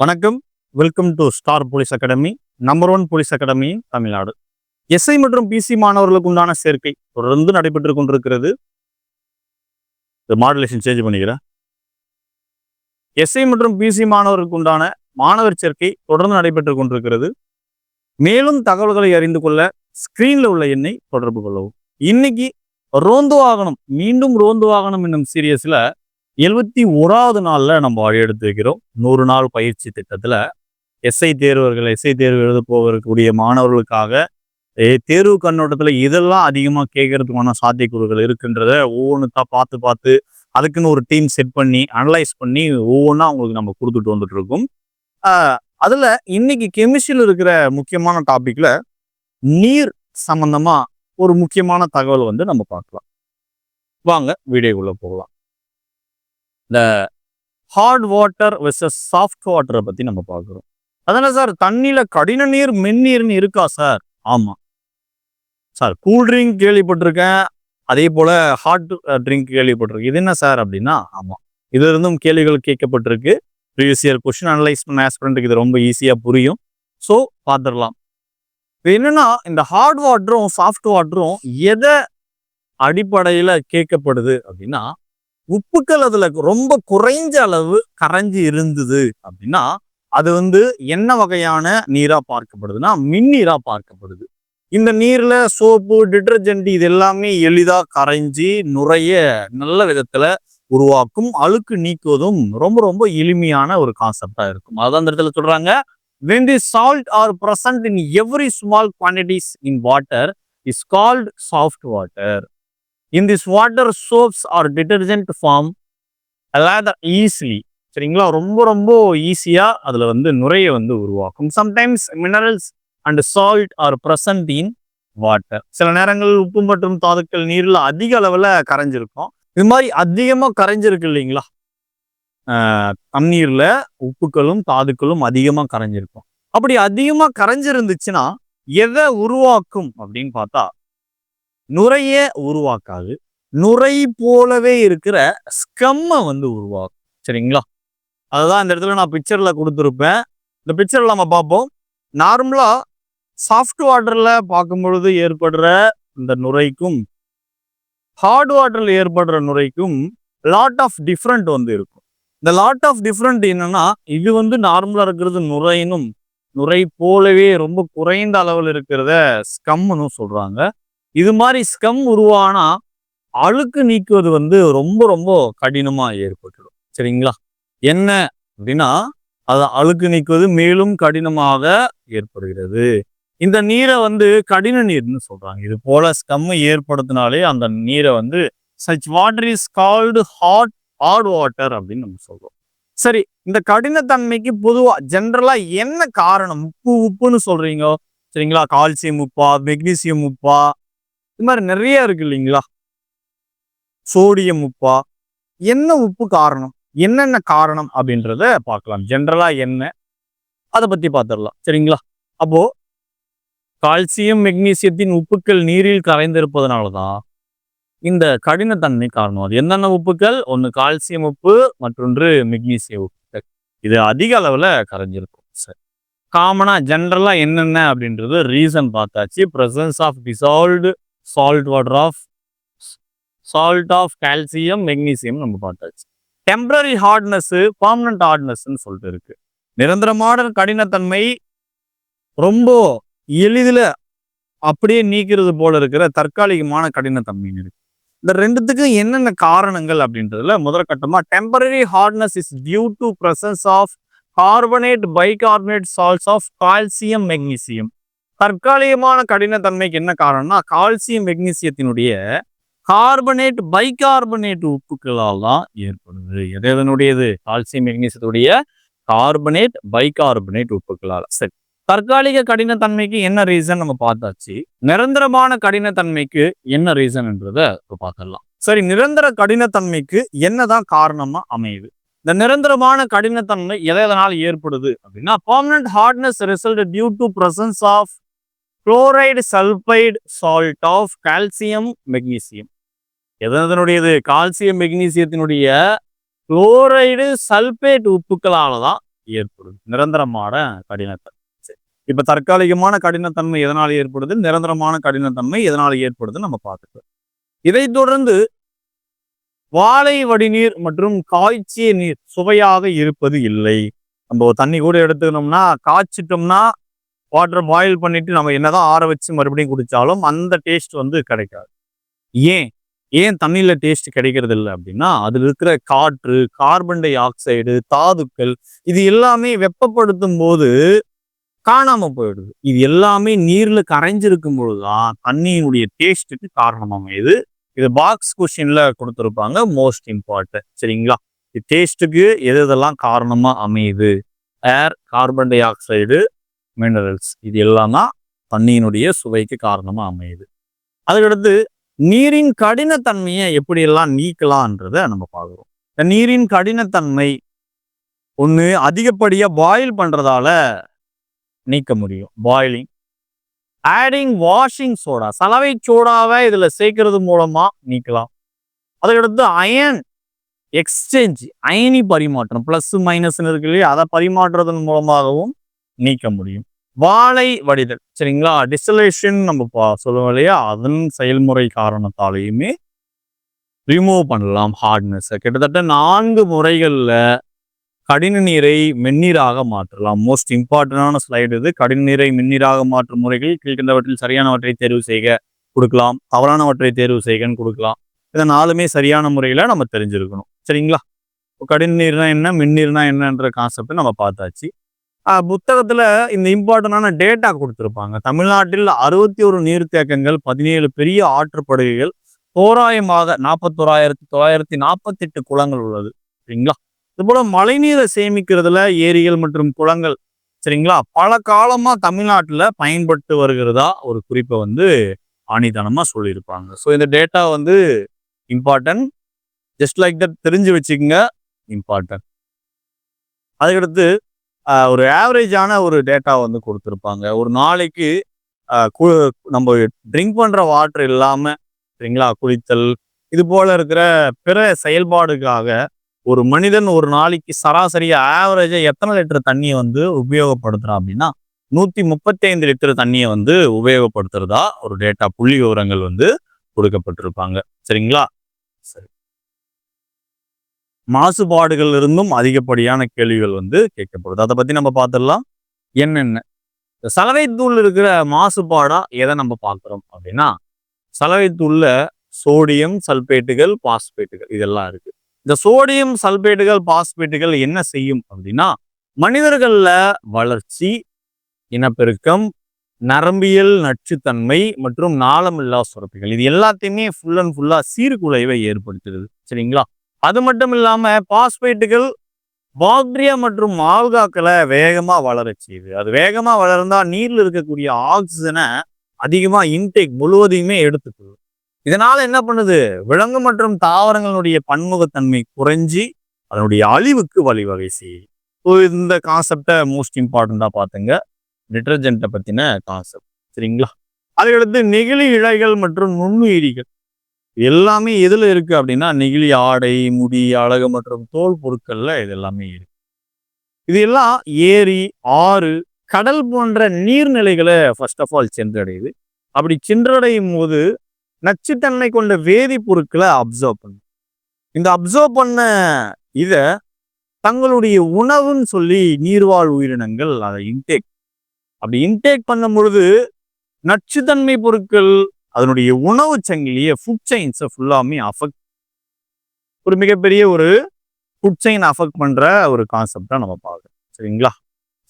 வணக்கம். Welcome to star police academy number one police academy Tamil Nadu. SI மற்றும் PC மாணவர்களுக்கு உண்டான சேர்க்கை தொடர்ந்து நடைபெற்று கொண்டிருக்கிறது. இந்த மாடுலேஷன் சேஞ்ச் பண்ணிக்கிறேன். எஸ்ஐ மற்றும் பிசி மாணவர்களுக்கு உண்டான மாணவர் சேர்க்கை தொடர்ந்து நடைபெற்று கொண்டிருக்கிறது. மேலும் தகவல்களை அறிந்து கொள்ள ஸ்கிரீனில் உள்ள எண்ணை தொடர்பு கொள்ளவும். இன்னைக்கு ரோந்து வாகனம் மீண்டும் ரோந்து வாகனம் என்னும் சீரியஸில் எழுபத்தி ஓராவது நாளில் நம்ம வழி எடுத்து வைக்கிறோம் நூறு நாள் பயிற்சி திட்டத்தில் எஸ்ஐ தேர்வர்கள் எஸ்ஐ தேர்வு எழுத போகக்கூடிய மாணவர்களுக்காக தேர்வு கண்ணோட்டத்தில் இதெல்லாம் அதிகமாக கேட்கறதுக்கான சாத்தியக்கூறுகள் இருக்கின்றத ஒவ்வொன்றுத்தான் பார்த்து பார்த்து அதுக்குன்னு ஒரு டீம் செட் பண்ணி அனலைஸ் பண்ணி ஒவ்வொன்றா அவங்களுக்கு நம்ம கொடுத்துட்டு வந்துட்டு இருக்கோம் இன்னைக்கு கெமிஸ்ட்ரியில் இருக்கிற முக்கியமான டாப்பிக்கில் நீர் சம்மந்தமாக ஒரு முக்கியமான தகவல் வந்து நம்ம பார்க்கலாம். வாங்க வீடியோக்குள்ளே போகலாம். இந்த ஹார்ட் வாட்டர் வெர்சஸ் சாஃப்ட் வாட்டரை பற்றி நம்ம பார்க்குறோம். அதானே சார் தண்ணியில் கடின நீர் மென்னீர்னு இருக்கா சார் ஆமாம் சார் கூல் ட்ரிங்க் கேள்விப்பட்டிருக்கேன். அதே போல் ஹாட் ட்ரிங்க் கேள்விப்பட்டிருக்கேன். இது என்ன சார் அப்படின்னா? ஆமாம் இதுல இருந்தும் கேள்விகள் கேட்கப்பட்டிருக்கு. ப்ரீவியஸ் இயர் கொஷின் அனலைஸ் பண்ண ஆஸ்பிரண்ட்டுக்கு இது ரொம்ப ஈஸியாக புரியும். ஸோ பார்த்துடலாம். இது என்னன்னா இந்த ஹார்ட் வாட்டரும் சாஃப்ட் வாட்டரும் எதை அடிப்படையில் கேட்கப்படுது அப்படின்னா உப்புக்கள் அதுல ரொம்ப குறைஞ்ச அளவு கரைஞ்சி இருந்தது அப்படின்னா அது வந்து என்ன வகையான நீரா பார்க்கப்படுதுன்னா மின்னீரா பார்க்கப்படுது. இந்த நீர்ல சோப்பு டிட்டர்ஜென்ட் இது எல்லாமே எளிதா கரைஞ்சி நுரைய நல்ல விதத்துல உருவாக்கும் அழுக்கு நீக்குவதும் ரொம்ப ரொம்ப எளிமையான ஒரு கான்செப்டா இருக்கும். அதான் அந்த இடத்துல சொல்றாங்க when the salt are present in every small quantities in water is called soft water. In this water soaps are detergent form rather easily சரிங்களா? ரொம்ப ரொம்ப ஈஸியாக அதில் வந்து நுரையை வந்து உருவாக்கும். Sometimes minerals and salt are present in water சில நேரங்கள் உப்பு மற்றும் தாதுக்கள் நீரில் அதிக அளவில் கரைஞ்சிருக்கும். இது மாதிரி அதிகமாக கரைஞ்சிருக்கு இல்லைங்களா? தண்ணீரில் உப்புக்களும் தாதுக்களும் அதிகமாக கரைஞ்சிருக்கும். அப்படி அதிகமாக கரைஞ்சிருந்துச்சுன்னா எதை உருவாக்கும் அப்படின்னு பார்த்தா நுரைய உருவாக்காது. நுரை போலவே இருக்கிற ஸ்கம்மை வந்து உருவாக்கும். சரிங்களா? அதுதான் இந்த இடத்துல நான் பிக்சரில் கொடுத்துருப்பேன். இந்த பிக்சரில் நம்ம பார்ப்போம். நார்மலாக சாஃப்ட் வாட்டரில் பார்க்கும் பொழுது ஏற்படுற இந்த நுரைக்கும் ஹார்ட் வாட்டரில் ஏற்படுற நுரைக்கும் லாட் ஆஃப் டிஃப்ரெண்ட் வந்து இருக்கும். இந்த லாட் ஆஃப் டிஃப்ரெண்ட் என்னன்னா இது வந்து நார்மலாக இருக்கிறது நுரையினும் நுரை போலவே ரொம்ப குறைந்த அளவில் இருக்கிறத ஸ்கம்னு சொல்கிறாங்க இது மாதிரி ஸ்கம் உருவானா அழுக்கு நீக்குவது வந்து ரொம்ப ரொம்ப கடினமா ஏற்பட்டுடும். சரிங்களா? என்ன அப்படின்னா அது அழுக்கு நீக்குவது மேலும் கடினமாக ஏற்படுகிறது. இந்த நீரை வந்து கடின நீர்னு சொல்றாங்க. இது போல ஸ்கம் ஏற்படுத்தினாலே அந்த நீரை வந்து such water is called hot hard water அப்படின்னு நம்ம சொல்றோம். சரி இந்த கடினத்தன்மைக்கு பொதுவா ஜென்ரலா என்ன காரணம்? உப்பு உப்புன்னு சொல்றீங்க. சரிங்களா? கால்சியம் உப்பா மெக்னீசியம் உப்பா இது மாதிரி நிறைய இருக்கு இல்லைங்களா? சோடியம் உப்பா. என்ன உப்பு காரணம்? என்னென்ன காரணம் அப்படின்றத பார்க்கலாம். ஜென்ரலா என்ன? அதை பத்தி பார்த்துடலாம் சரிங்களா? அப்போ கால்சியம் மெக்னீசியத்தின் உப்புக்கள் நீரில் கரைந்திருப்பதனால தான் இந்த கடினத்தன்மை காரணம். அது என்னென்ன உப்புக்கள்? ஒன்று கால்சியம் உப்பு மற்றொன்று மெக்னீசியம் உப்புக்கள் இது அதிக அளவில் கரைஞ்சிருக்கும். சரி. காமனாக ஜென்ரலாக என்னென்ன அப்படின்றது ரீசன் பார்த்தாச்சு. Presence of dissolved salt water of salt of calcium magnesium நம்ம பார்த்தாச்சு. டெம்பரரி ஹார்ட்னஸ்ஸு பர்மனண்ட் ஹார்ட்னஸ்ன்னு சொல்லிட்டு இருக்கு. நிரந்தரமான கடினத்தன்மை ரொம்ப எளிதில் அப்படியே நீக்கிறது போல இருக்கிற தற்காலிகமான கடினத்தன்மை இருக்கு. இந்த ரெண்டுத்துக்கும் என்னென்ன காரணங்கள் அப்படின்றதுல முதல் கட்டமாக temporary hardness is due to presence of carbonate bicarbonate salts of calcium magnesium தற்காலிகமான கடினத்தன்மைக்கு என்ன காரணம்னா கால்சியம் மெக்னீசியத்தினுடைய கார்பனேட் பைகார்பனேட் உப்புக்களால் தான் ஏற்படுது. எது எதனுடையது? கால்சியம் மெக்னீசியத்துடைய கார்பனேட் பைகார்பனேட் உப்புக்களால். சரி. தற்காலிக கடினத்தன்மைக்கு என்ன ரீசன் நம்ம பார்த்தாச்சு? நிரந்தரமான கடினத்தன்மைக்கு என்ன ரீசன்ன்றத இப்போ பார்த்துடலாம். சரி நிரந்தர கடினத்தன்மைக்கு என்னதான் காரணமா அமையுது? இந்த நிரந்தரமான கடினத்தன்மை எதை எதனால் ஏற்படுது அப்படின்னா permanent hardness result due to presence of chloride sulphide salt of calcium magnesium எதனதனுடையது? Calcium மெக்னீசியத்தினுடைய குளோரைடு சல்பேட் உப்புக்களால தான் ஏற்படுது. நிரந்தரமான கடினத்தன்மை. சரி. இப்போ தற்காலிகமான கடினத்தன்மை எதனால் ஏற்படுது? நிரந்தரமான கடினத்தன்மை எதனால் ஏற்படுதுன்னு நம்ம பார்த்துக்கலாம். இதைத் தொடர்ந்து வாழை வடிநீர் மற்றும் காய்ச்சிய நீர் சுவையாக இருப்பது இல்லை. நம்ம தண்ணி கூட எடுத்துக்கணும்னா காய்ச்சிட்டோம்னா வாட்டர் பாயில் பண்ணிட்டு நம்ம என்னதான் ஆற வச்சு மறுபடியும் குடித்தாலும் அந்த டேஸ்ட் வந்து கிடைக்காது. ஏன்? ஏன் தண்ணியில் டேஸ்ட் கிடைக்கிறது இல்லை அப்படின்னா அதில் இருக்கிற காற்று கார்பன் டை ஆக்சைடு தாதுக்கள் இது எல்லாமே வெப்பப்படுத்தும் போது காணாம போயிடுது. இது எல்லாமே நீர்ல கரைஞ்சிருக்கும் பொழுதுதான் தண்ணியினுடைய டேஸ்ட்டுக்கு காரணமாக இது பாக்ஸ் கொஸ்டின்ல கொடுத்துருப்பாங்க மோஸ்ட் இம்பார்ட்டன்ட் சரிங்களா? டேஸ்ட்டுக்கு எது இதெல்லாம் காரணமா அமையுது? Air carbon dioxide minerals இது எல்லாம் தான் தண்ணியினுடைய சுவைக்கு காரணமாக அமையுது. அதுக்கடுத்து நீரின் கடினத்தன்மையை எப்படியெல்லாம் நீக்கலான்றத நம்ம பார்க்குறோம். இந்த நீரின் கடினத்தன்மை ஒன்று அதிகப்படியாக பாயில் பண்ணுறதால நீக்க முடியும். பாயிலிங் ஆடிங் வாஷிங் சோடா சலவை சோடாவை இதில் சேர்க்கறது மூலமாக நீக்கலாம். அதுக்கடுத்து அயன் எக்ஸ்சேஞ்ச் அயனி பரிமாற்றம் ப்ளஸ் மைனஸ்னு இருக்கு இல்லையா? அதை பரிமாற்றுறதன் மூலமாகவும் நீக்க முடியும். வாழை வடிதல். சரிங்களா? டிஸ்டலேஷன் நம்ம பா- சொல்லுவோம் இல்லையா? அதன் செயல்முறை காரணத்தாலேயுமே ரிமூவ் பண்ணலாம் ஹார்ட்னஸை கிட்டத்தட்ட நான்கு முறைகளில் கடின நீரை மென்னீராக மாற்றலாம். மோஸ்ட் இம்பார்ட்டண்டான ஸ்லைடு இது. கடின நீரை மென்னீராக மாற்றும் முறைகள் கீழ்கண்டவற்றில் சரியானவற்றை தேர்வு செய்க கொடுக்கலாம். தவறானவற்றை தேர்வு செய்கன்னு கொடுக்கலாம். இதை நாலுமே சரியான முறையில் நம்ம தெரிஞ்சிருக்கணும். சரிங்களா? கடின நீர்னா என்ன? மின்னீர்னா என்னன்ற கான்செப்ட் நம்ம பார்த்தாச்சு. புத்தகத்துல இந்த இம்பார்ட்டண்டான டேட்டா கொடுத்துருப்பாங்க. தமிழ்நாட்டில் அறுபத்தி ஒரு நீர்த்தேக்கங்கள் பதினேழு பெரிய ஆற்றுப்படுகைகள் தோராயமாக நாற்பத்தோராயிரத்தி தொள்ளாயிரத்தி நாற்பத்தெட்டு குளங்கள் உள்ளது. சரிங்களா? இதுபோல் மழைநீரை சேமிக்கிறதுல ஏரிகள் மற்றும் குளங்கள் சரிங்களா? பல காலமா தமிழ்நாட்டில் பயன்பட்டு வருகிறதா ஒரு குறிப்பை வந்து ஆணித்தனமாக சொல்லியிருப்பாங்க. ஸோ இந்த டேட்டா வந்து இம்பார்ட்டன்ட். ஜஸ்ட் லைக் தட் தெரிஞ்சு வச்சுக்கோங்க இம்பார்ட்டன்ட். அதுக்கடுத்து ஒரு ஆவரேஜான ஒரு டேட்டா வந்து கொடுத்துருப்பாங்க. ஒரு நாளைக்கு நம்ம ட்ரிங்க் பண்ணுற வாட்டர் இல்லாமல் சரிங்களா? குளித்தல் இது போல இருக்கிற பிற செயல்பாடுக்காக ஒரு மனிதன் ஒரு நாளைக்கு சராசரியாக ஆவரேஜாக எத்தனை லிட்டர் தண்ணியை வந்து உபயோகப்படுத்துகிறான் அப்படின்னா நூற்றி முப்பத்தி ஐந்து லிட்டர் தண்ணியை வந்து உபயோகப்படுத்துறதா ஒரு டேட்டா புள்ளி விவரங்கள் வந்து கொடுக்கப்பட்டிருப்பாங்க. சரிங்களா? சரி. மாசுபாடுகள் இருந்தும் அதிகப்படியான கேள்விகள் வந்து கேட்கப்படுது. அதை பத்தி நம்ம பார்த்துடலாம். என்னென்ன? இந்த சலவைத்தூள் இருக்கிற மாசுபாடா எதை நம்ம பார்க்குறோம் அப்படின்னா சலவைத்தூளில் சோடியம் சல்பேட்டுகள் பாஸ்பேட்டுகள் இதெல்லாம் இருக்கு. இந்த சோடியம் சல்பேட்டுகள் பாஸ்பேட்டுகள் என்ன செய்யும் அப்படின்னா மனிதர்கள்ல வளர்ச்சி இனப்பெருக்கம் நரம்பியல் நச்சுத்தன்மை மற்றும் நாளமில்லா சுரப்பிகள் இது எல்லாத்தையுமே ஃபுல் அண்ட் ஃபுல்லா சீர்குலைவை ஏற்படுத்துகிறது சரிங்களா? அது மட்டும் இல்லாமல் பாஸ்பேட்டுகள் பாக்டீரியா மற்றும் ஆல்காக்களை வேகமாக வளரச் செய்யுது. அது வேகமாக வளர்ந்தா நீரில் இருக்கக்கூடிய ஆக்சிஜனை அதிகமாக இன்டேக் முழுவதையுமே எடுத்துக்குது இதனால என்ன பண்ணுது? விலங்கு மற்றும் தாவரங்களுடைய பன்முகத்தன்மை குறைஞ்சி அதனுடைய அழிவுக்கு வழிவகை செய்யுது. ஸோ இந்த கான்செப்டை மோஸ்ட் இம்பார்ட்டண்ட்டாக பார்த்துங்க டிட்டர்ஜென்ட்டை பற்றின கான்செப்ட் சரிங்களா? அதுக்கடுத்து நெகிழி இழைகள் மற்றும் நுண்ணுயிரிகள். எல்லாமே எதில் இருக்குது அப்படின்னா நெகிழி ஆடை முடி அழகு மற்றும் தோல் பொருட்களில் இது எல்லாமே இருக்கு. இது எல்லாம் ஏரி ஆறு கடல் போன்ற நீர்நிலைகளை ஃபர்ஸ்ட் ஆஃப் ஆல் சென்றடையுது. அப்படி சென்றடையும் போது நச்சுத்தன்மை கொண்ட வேதிப்பொருட்களை அப்சர்வ் பண்ணும். இந்த அப்சர்வ் பண்ண இதை தங்களுடைய உணவுன்னு சொல்லி நீர்வாழ் உயிரினங்கள் அதை இன்டேக் அப்படி இன்டேக் பண்ணும் பொழுது நச்சுத்தன்மை பொருட்கள் அதனுடைய உணவு சங்கிலியை ஃபுட் செயின்ஸை ஃபுல்லாமே அஃபெக்ட் ஒரு மிகப்பெரிய ஒரு ஃபுட் செயின் அஃபெக்ட் பண்ணுற ஒரு கான்செப்டாக நம்ம பார்க்குறோம். சரிங்களா?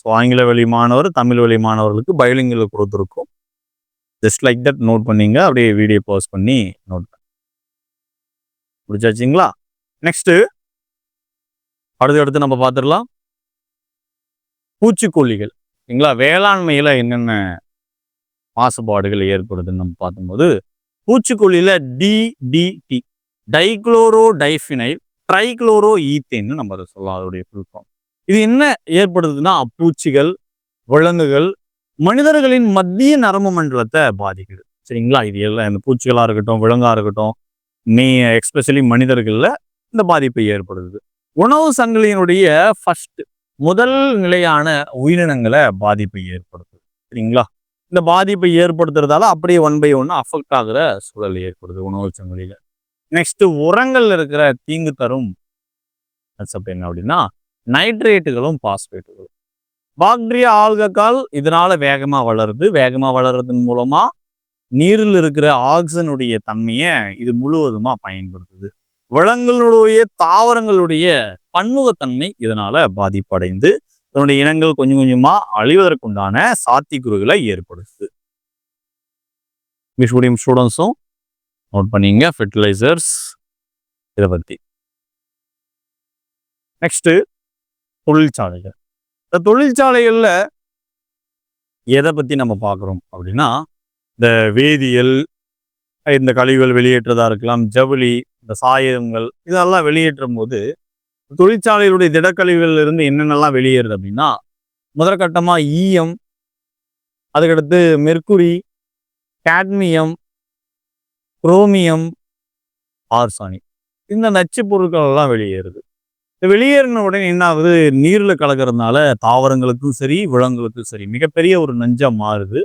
ஸோ ஆங்கில வழி மாணவர் தமிழ் வழி மாணவர்களுக்கு பயோலிங்கில் கொடுத்துருக்கோம். ஜஸ்ட் லைக் தட் நோட் பண்ணீங்க. அப்படியே வீடியோ பாஸ் பண்ணி நோட் பண்ணி முடிச்சாச்சுங்களா? நெக்ஸ்ட்டு அடுத்து அடுத்து நம்ம பார்த்துடலாம். பூச்சிக்கொல்லிகள். சரிங்களா? வேளாண்மையில் என்னென்ன மாசுபாடுகள் ஏற்படுதுன்னு நம்ம பார்க்கும்போது பூச்சிக்கொல்லியில் டிடிடி டைக்ளோரோ டைஃபினைல் ட்ரைக்ளோரோ ஈத்தேன்னு நம்ம அதை சொல்லலாம் அதோடைய full இது என்ன ஏற்படுதுன்னா பூச்சிகள் விலங்குகள் மனிதர்களின் மத்திய நரம்பு மண்டலத்தை பாதிக்குது. சரிங்களா? இது எல்லாம் இந்த பூச்சிகளாக இருக்கட்டும் விலங்காக இருக்கட்டும் மே எக்ஸ்பெஷலி மனிதர்களில் இந்த பாதிப்பை ஏற்படுது. உணவு சங்கிலியினுடைய ஃபர்ஸ்ட் முதல் நிலையான உயிரினங்களை பாதிப்பை ஏற்படுத்துது சரிங்களா? இந்த பாதிப்பை ஏற்படுத்துறதால அப்படியே ஒன் பை ஒன்று அஃபெக்ட் ஆகுற சூழல் ஏற்படுது உணவு சங்கிலியில். நெக்ஸ்ட் உரங்கள் இருக்கிற தீங்கு தரும். கன்செப்ட் என்ன அப்படின்னா நைட்ரேட்டுகளும் பாஸ்பேட்டுகளும் பாக்டீரியா ஆல்ககால் இதனால வேகமாக வளருது. வேகமாக வளர்றதன் மூலமா நீரில் இருக்கிற ஆக்சிஜனுடைய தன்மையை இது முழுவதுமா பயன்படுத்துது. விலங்குகளுடைய தாவரங்களுடைய பன்முகத்தன்மை இதனால பாதிப்படைந்து அதனுடைய இனங்கள் கொஞ்சம் கொஞ்சமா அழிவதற்குண்டான சாத்தியக்கூறுகளை ஏற்படுத்துது. மிஷுடியம் ஸ்டூடெண்ட்ஸும் நோட் பண்ணீங்க ஃபெர்டிலைசர்ஸ் இதை பற்றி நெக்ஸ்ட்டு தொழிற்சாலைகள். இந்த தொழிற்சாலைகளில் எதை பற்றி நம்ம பார்க்குறோம் அப்படின்னா இந்த வேதியியல் இந்த கழிவுகள் வெளியேற்றதாக இருக்கலாம் ஜவுளி இந்த சாயங்கள் இதெல்லாம் வெளியேற்றும் போது தொழிற்சாலைகளுடைய திடக்கழிவுகள் இருந்து என்னென்னலாம் வெளியேறுது அப்படின்னா முதற்கட்டமா ஈயம் அதுக்கடுத்து மெர்க்குரி கேட்மியம் குரோமியம் ஆர்சானிக் இந்த நச்சு பொருட்கள் எல்லாம் வெளியேறுது. இந்த வெளியேறின உடனே என்ன ஆகுது நீரில் கலக்கறதுனால தாவரங்களுக்கும் சரி விலங்குகளுக்கும் சரி மிகப்பெரிய ஒரு நஞ்சா மாறுது.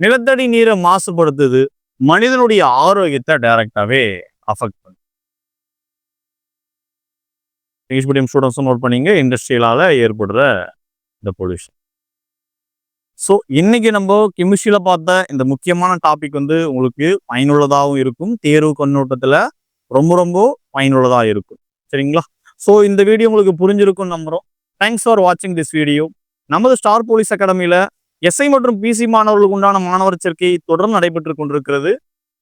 நிலத்தடி நீரை மாசுபடுத்துது. மனிதனுடைய ஆரோக்கியத்தை டைரக்டாவே அஃபெக்ட் பண்ணுது. இங்கிலீஷ் மீடியம் ஸ்டூடெண்ட்ஸும் நோட் பண்ணிங்க இண்டஸ்ட்ரியலால் ஏற்படுற இந்த பொல்யூஷன் ஸோ இன்றைக்கி நம்ம கெமிஸ்ட்ரியில் பார்த்த இந்த முக்கியமான டாபிக் வந்து உங்களுக்கு பயனுள்ளதாகவும் இருக்கும். தேர்வு கண்ணோட்டத்தில் ரொம்ப ரொம்ப பயனுள்ளதாக இருக்கும். சரிங்களா? ஸோ இந்த வீடியோ உங்களுக்கு புரிஞ்சிருக்கும் நம்புறோம். தேங்க்ஸ் ஃபார் வாட்சிங் திஸ் வீடியோ நமது ஸ்டார் போலீஸ் அகாடமியில் எஸ்ஐ மற்றும் பிசி மாணவர்களுக்கு உண்டான மாணவர் சேர்க்கை தொடர்ந்து நடைபெற்று கொண்டிருக்கிறது.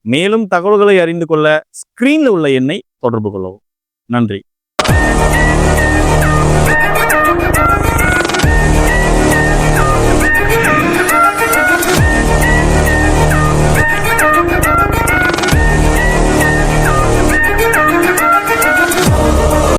மேலும் தகவல்களை அறிந்து கொள்ள ஸ்க்ரீனில் உள்ள எண்ணை தொடர்பு கொள்ளவும். நன்றி. Thank you.